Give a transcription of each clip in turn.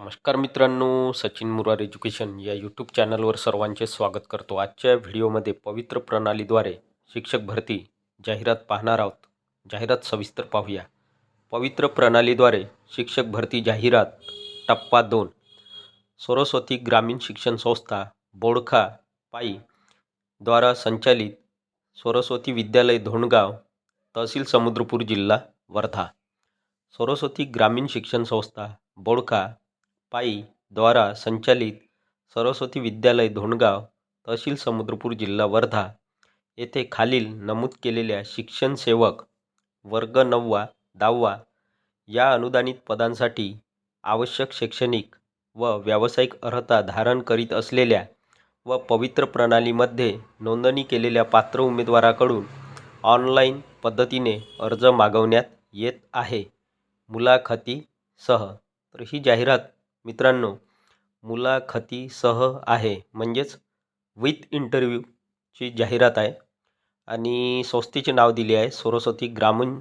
नमस्कार मित्रांनो सचिन मुरार एज्युकेशन या यूट्यूब चॅनलवर सर्वांचे स्वागत करतो. आजच्या व्हिडिओमध्ये पवित्र प्रणालीद्वारे शिक्षक भरती जाहिरात पाहणार आहोत. जाहिरात सविस्तर पाहूया. पवित्र प्रणालीद्वारे शिक्षक भरती जाहिरात टप्पा दोन. सरस्वती ग्रामीण शिक्षण संस्था बोडखा पायी द्वारा संचालित सरस्वती विद्यालय धोंडगाव तहसील समुद्रपूर जिल्हा वर्धा. सरस्वती ग्रामीण शिक्षण संस्था बोडखा पाई द्वारा संचालित सरस्वती विद्यालय धोंडगाव तहसील समुद्रपूर जिल्हा वर्धा येथे खालील नमूद केलेल्या शिक्षण सेवक वर्ग नववा दहावा या अनुदानित पदांसाठी आवश्यक शैक्षणिक व व्यावसायिक अर्हता धारण करीत असलेल्या व पवित्र प्रणालीमध्ये नोंदणी केलेल्या पात्र उमेदवाराकडून ऑनलाईन पद्धतीने अर्ज मागवण्यात येत आहे. मुलाखतीसह तर ही जाहिरात मित्रांनो मुलाखतीसह आहे म्हणजेच विथ इंटरव्ह्यूची जाहिरात आहे. आणि संस्थेचे नाव दिले आहे सरस्वती ग्रामीण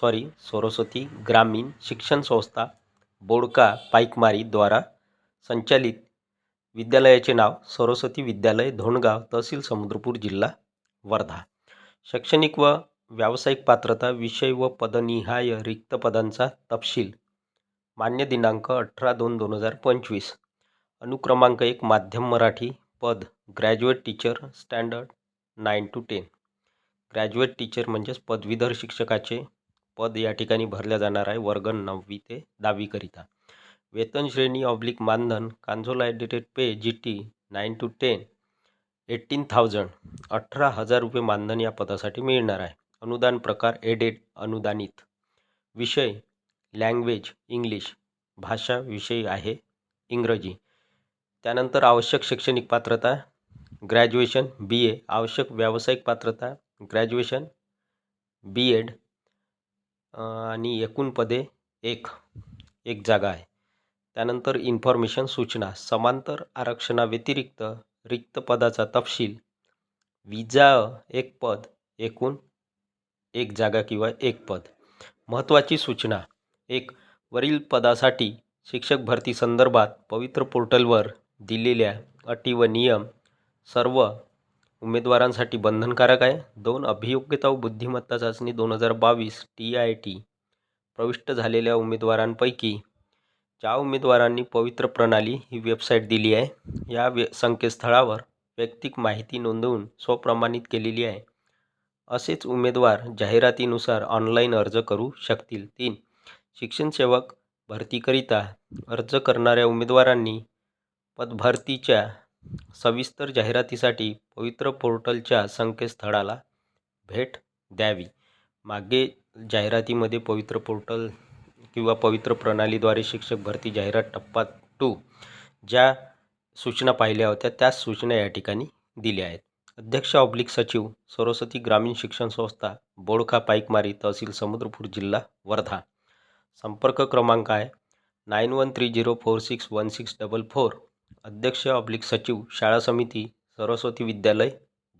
सॉरी सरस्वती ग्रामीण शिक्षण संस्था बोडका पाईकमारीद्वारा संचालित विद्यालयाचे नाव सरस्वती विद्यालय धोणगाव तहसील समुद्रपूर जिल्हा वर्धा. शैक्षणिक व व्यावसायिक पात्रता विषय व पदनिहाय रिक्त पदांचा तपशील मान्य दिनांक अठरा दोन दोन हजार पंचवीस. अनुक्रमांक एक माध्यम मराठी पद graduate teacher standard nine to ten graduate teacher म्हणजेच पदवीधर शिक्षकाचे पद या ठिकाणी भरल्या जाणार आहे वर्ग नववी ते दहावीकरिता वेतन श्रेणी ऑब्लिक मानधन consolidated pay G T nine to ten eighteen thousand अठरा हजार रुपये मानधन या पदासाठी मिळणार आहे. अनुदान प्रकार एडेड अनुदानित. विषय लँग्वेज इंग्लिश भाषा विषय आहे इंग्रजी. त्यानंतर आवश्यक शैक्षणिक पात्रता ग्रॅज्युएशन बी ए आवश्यक व्यावसायिक पात्रता ग्रॅज्युएशन बी एड आणि एकूण पदे एक एक जागा आहे. त्यानंतर इन्फॉर्मेशन सूचना समांतर आरक्षणाव्यतिरिक्त रिक्त पदाचा तपशील विजा एक पद एकूण एक जागा किंवा एक पद. महत्त्वाची सूचना एक वरील पदासाठी शिक्षक भरती संदर्भात पवित्र पोर्टलवर दिलेल्या अटी व नियम सर्व उमेदवारांसाठी बंधनकारक आहे. दोन अभियोग्यता व बुद्धिमत्ता चाचणी दोन हजार बावीस टी आय टी प्रविष्ट झालेल्या उमेदवारांपैकी ज्या उमेदवारांनी पवित्र प्रणाली ही वेबसाईट दिली आहे. या वे संकेतस्थळावर वैयक्तिक माहिती नोंदवून स्वप्रमाणित केलेली आहे. असेच उमेदवार जाहिरातीनुसार ऑनलाईन अर्ज करू शकतील. तीन शिक्षणसेवक भरतीकरिता अर्ज करणाऱ्या उमेदवारांनी पदभरतीच्या सविस्तर जाहिरातीसाठी पवित्र पोर्टलच्या संकेतस्थळाला भेट द्यावी. मागे जाहिरातीमध्ये पवित्र पोर्टल किंवा पवित्र प्रणालीद्वारे शिक्षक भरती जाहिरात टप्पा टू ज्या सूचना पाहिल्या होत्या त्याच सूचना या ठिकाणी दिल्या आहेत. अध्यक्ष ऑब्लिक सचिव सरस्वती ग्रामीण शिक्षण संस्था बोडखा पाईकमारी तहसील समुद्रपूर जिल्हा वर्धा. संपर्क क्रमांक आहे nine one three zero four six one six double four. अध्यक्ष ऑब्लिक सचिव शाळा समिती सरस्वती विद्यालय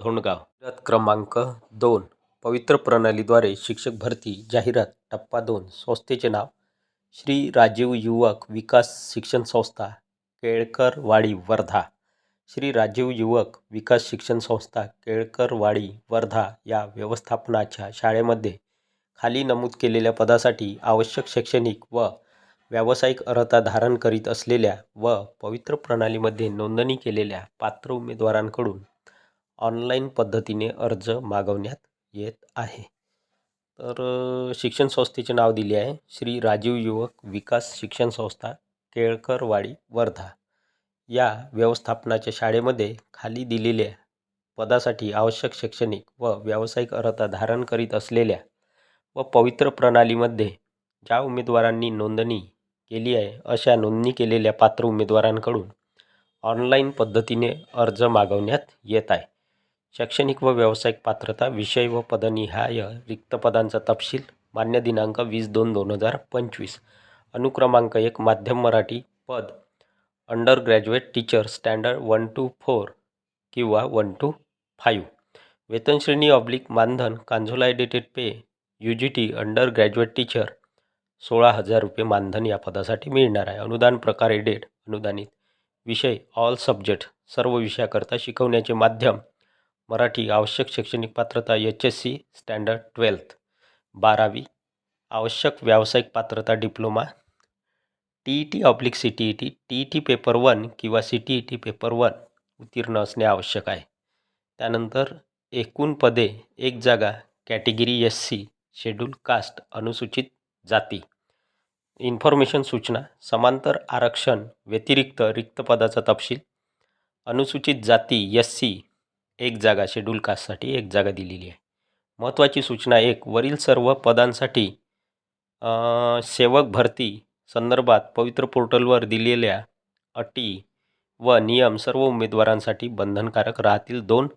धोंडगाव. जाहिरात क्रमांक दोन. पवित्र प्रणालीद्वारे शिक्षक भरती जाहिरात टप्पा दोन. संस्थेचे नाव श्री राजीव युवक विकास शिक्षण संस्था केळकरवाडी वर्धा. श्री राजीव युवक विकास शिक्षण संस्था केळकरवाडी वर्धा या व्यवस्थापनाच्या शाळेमध्ये खाली नमूद केलेल्या पदासाठी आवश्यक शैक्षणिक व व्यावसायिक अर्हता धारण करीत असलेल्या व पवित्र प्रणालीमध्ये नोंदणी केलेल्या पात्र उमेदवारांकडून ऑनलाईन पद्धतीने अर्ज मागवण्यात येत आहे. तर शिक्षण संस्थेचे नाव दिले आहे. श्री राजीव युवक विकास शिक्षण संस्था केळकरवाडी वर्धा. या व्यवस्थापनाच्या शाळेमध्ये खाली दिलेल्या पदासाठी आवश्यक शैक्षणिक व व्यावसायिक अर्हता धारण करीत असलेल्या व पवित्र प्रणालीमध्ये ज्या उमेदवारांनी नोंदणी केली आहे अशा नोंदणी केलेल्या पात्र उमेदवारांकडून ऑनलाईन पद्धतीने अर्ज मागवण्यात येत आहे. शैक्षणिक व व्यावसायिक पात्रता विषय व पदनिहाय रिक्त पदांचा तपशील मान्य दिनांक वीस दोन दोन हजार पंचवीस अनुक्रमांक एक माध्यम मराठी पद under graduate teacher standard one two four किंवा वन टू फाईव्ह वेतनश्रेणी ऑब्लिक मानधन consolidated pay U G T under graduate teacher सोळा हजार रुपये मानधन या पदासाठी मिळणार आहे. अनुदान प्रकार एडेड अनुदानित विषय ऑल सब्जेक्ट सर्व विषयाकरता शिकवण्याचे माध्यम मराठी आवश्यक शैक्षणिक पात्रता H S C standard twelfth बारावी आवश्यक व्यावसायिक पात्रता diploma T E T oblique C T E T T E T paper one किंवा C T E T paper one उत्तीर्ण असणे आवश्यक आहे. त्यानंतर एकूण पदे एक जागा category S C schedule caste अनुसूचित जाती. इन्फॉर्मेशन सूचना समांतर आरक्षण व्यतिरिक्त रिक्त पदाचा तपशील. अनुसूचित जाती एस सी एक जागा शेड्यूल कास्टसाठी एक जागा दिलेली आहे. महत्त्वाची सूचना एक वरील सर्व पदांसाठी सेवक भरती संदर्भात पवित्र पोर्टलवर दिलेल्या अटी व नियम सर्व उमेदवारांसाठी बंधनकारक राहतील दोन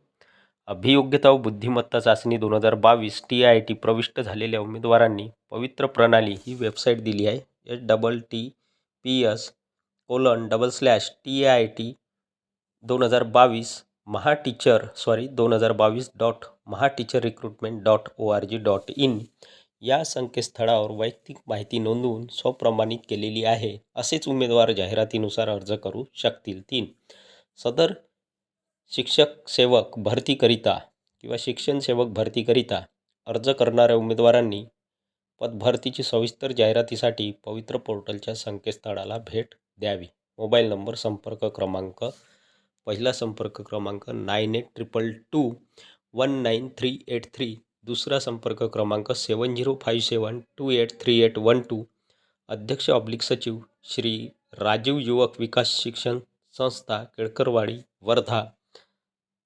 अभियोग्यता व बुद्धिमत्ता चाचणी दोन हजार बावीस टी आय टी प्रविष्ट झालेल्या उमेदवारांनी पवित्र प्रणाली ही वेबसाईट दिली आहे. H double T P S colon double slash T I T दोन हजार बावीस महा टीचर सॉरी दोन हजार बावीस dot Maha teacher recruitment dot O R G dot in या संकेतस्थळावर वैयक्तिक माहिती नोंदवून स्वप्रमाणित केलेली आहे असेच उमेदवार जाहिरातीनुसार अर्ज करू शकतील तीन. सदर शिक्षक सेवक भरतीकरिता किंवा शिक्षण सेवक भरतीकरिता अर्ज करणाऱ्या उमेदवारांनी पदभरतीची सविस्तर जाहिरातीसाठी पवित्र पोर्टलच्या संकेतस्थळाला भेट द्यावी. मोबाईल नंबर संपर्क क्रमांक पहिला संपर्क क्रमांक nine eight triple two one nine three eight three दुसरा संपर्क क्रमांक seven zero five seven two eight three eight one two अध्यक्ष ऑब्लिक सचिव श्री राजीव युवक विकास शिक्षण संस्था केळकरवाडी वर्धा.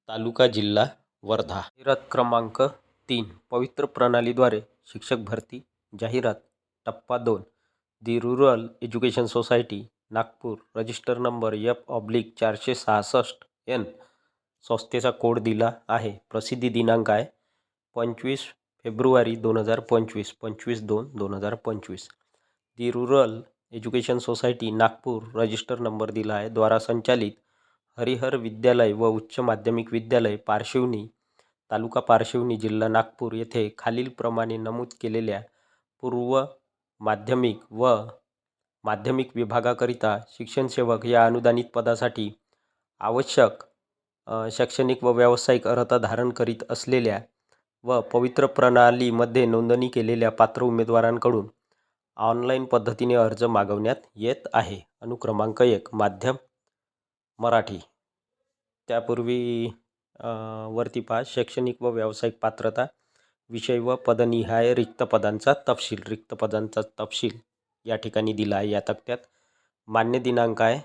तालुका जिल्हा वर्धा. जाहिरात क्रमांक तीन पवित्र प्रणालीद्वारे शिक्षक भरती जाहिरात टप्पा दोन the rural education society Nagpur register number F oblique चारशे सहासष्ट एन संस्थेचा कोड दिला आहे. प्रसिद्धी दिनांक आहे पंचवीस फेब्रुवारी दोन हजार पंचवीस पंचवीस दोन दोन हजार पंचवीस. The rural education society Nagpur register number दिला आहे. द्वारा संचालित हरिहर विद्यालय व उच्च माध्यमिक विद्यालय पारशिवनी तालुका पारशिवनी जिल्हा नागपूर येथे खालीलप्रमाणे नमूद केलेल्या पूर्व माध्यमिक व माध्यमिक विभागाकरिता शिक्षणसेवक या अनुदानित पदासाठी आवश्यक शैक्षणिक व व्यावसायिक अर्हता धारण करीत असलेल्या व पवित्र प्रणालीमध्ये नोंदणी केलेल्या पात्र उमेदवारांकडून ऑनलाईन पद्धतीने अर्ज मागवण्यात येत आहे. अनुक्रमांक एक माध्यम मराठी. त्यापूर्वी वरती पहा शैक्षणिक व व्यावसायिक पात्रता विषय व पदनिहाय रिक्त पदांचा तपशील रिक्त पदांचा तपशील या ठिकाणी दिला आहे या तक्त्यात. मान्य दिनांक आहे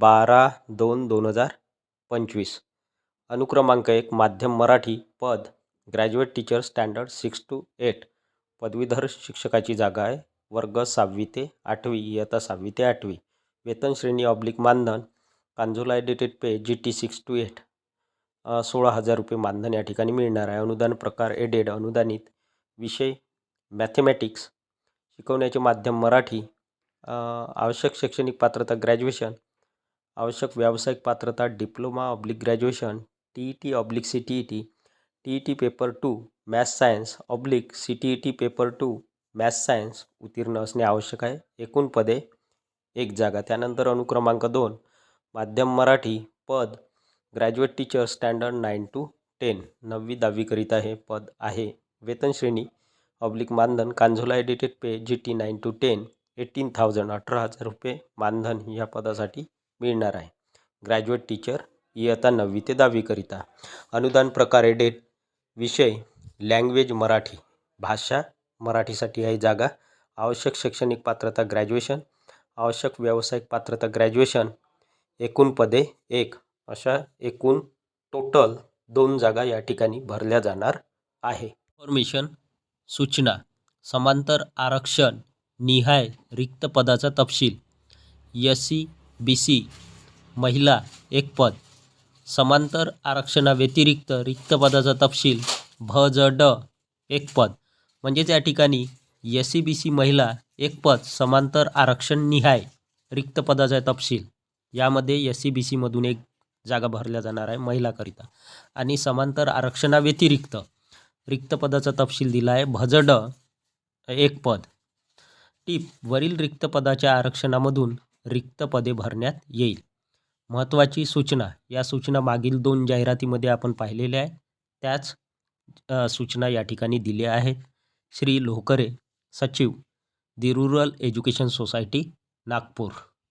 बारा दोन दोन हजार पंचवीस. अनुक्रमांक एक माध्यम मराठी पद graduate teacher standard six to eight. पदवीधर शिक्षकाची जागा आहे वर्ग सहावी ते आठवी इयत्ता सहावी ते आठवी. वेतन श्रेणी ऑब्लिक मानधन consolidated pay G T six to eight सोळा हजार रुपये मानधन या ठिकाणी मिळणार आहे. अनुदान प्रकार एडेड अनुदानित. विषय मॅथेमॅटिक्स शिकवण्याचे माध्यम मराठी. आवश्यक शैक्षणिक पात्रता ग्रॅज्युएशन आवश्यक व्यावसायिक पात्रता diploma oblique graduation T E T oblique C T E T T E T paper two maths science oblique C T E T paper two maths science उत्तीर्ण असणे आवश्यक आहे. एकूण पदे एक जागा. त्यानंतर अनुक्रमांक दोन माध्यम मराठी पद graduate teacher standard nine to ten नववी दहावीकरिता हे पद आहे. वेतन श्रेणी ऑब्लिक मानधन consolidated pay G T nine to ten eighteen thousand अठरा हजार रुपये मानधन या पदासाठी मिळणार आहे. ग्रॅज्युएट टीचर इयत्ता नववी ते दहावीकरिता. अनुदान प्रकारे डेट विषय लँग्वेज मराठी भाषा मराठीसाठी आहे जागा. आवश्यक शैक्षणिक पात्रता ग्रॅज्युएशन आवश्यक व्यावसायिक पात्रता ग्रॅज्युएशन एकूण पदे एक. अशा एकूण टोटल दोन जागा या ठिकाणी भरल्या जाणार आहे. इन्फॉर्मेशन सूचना समांतर आरक्षण निहाय रिक्त पदाचा तपशील एस सी बी सी महिला एक पद समांतर आरक्षणाव्यतिरिक्त रिक्त पदाचा तपशील भ ज ड एक पद. म्हणजेच या ठिकाणी एस सी बी सी महिला एक पद समांतर आरक्षण निहाय रिक्त पदाचा तपशील. यामध्ये एस सी बी सीमधून एक जागा भरल्या जाणार आहे महिलाकरिता. आणि समांतर आरक्षणाव्यतिरिक्त रिक्त पदाचा तपशील दिला आहे भजड एक पद. टीप वरील रिक्त पदाच्या आरक्षणामधून रिक्त पदे भरण्यात येईल. महत्त्वाची सूचना या सूचना मागील दोन जाहिरातीमध्ये आपण पाहिलेल्या आहे त्याच सूचना या ठिकाणी दिल्या आहेत. श्री लोहकरे सचिव the rural education society Nagpur.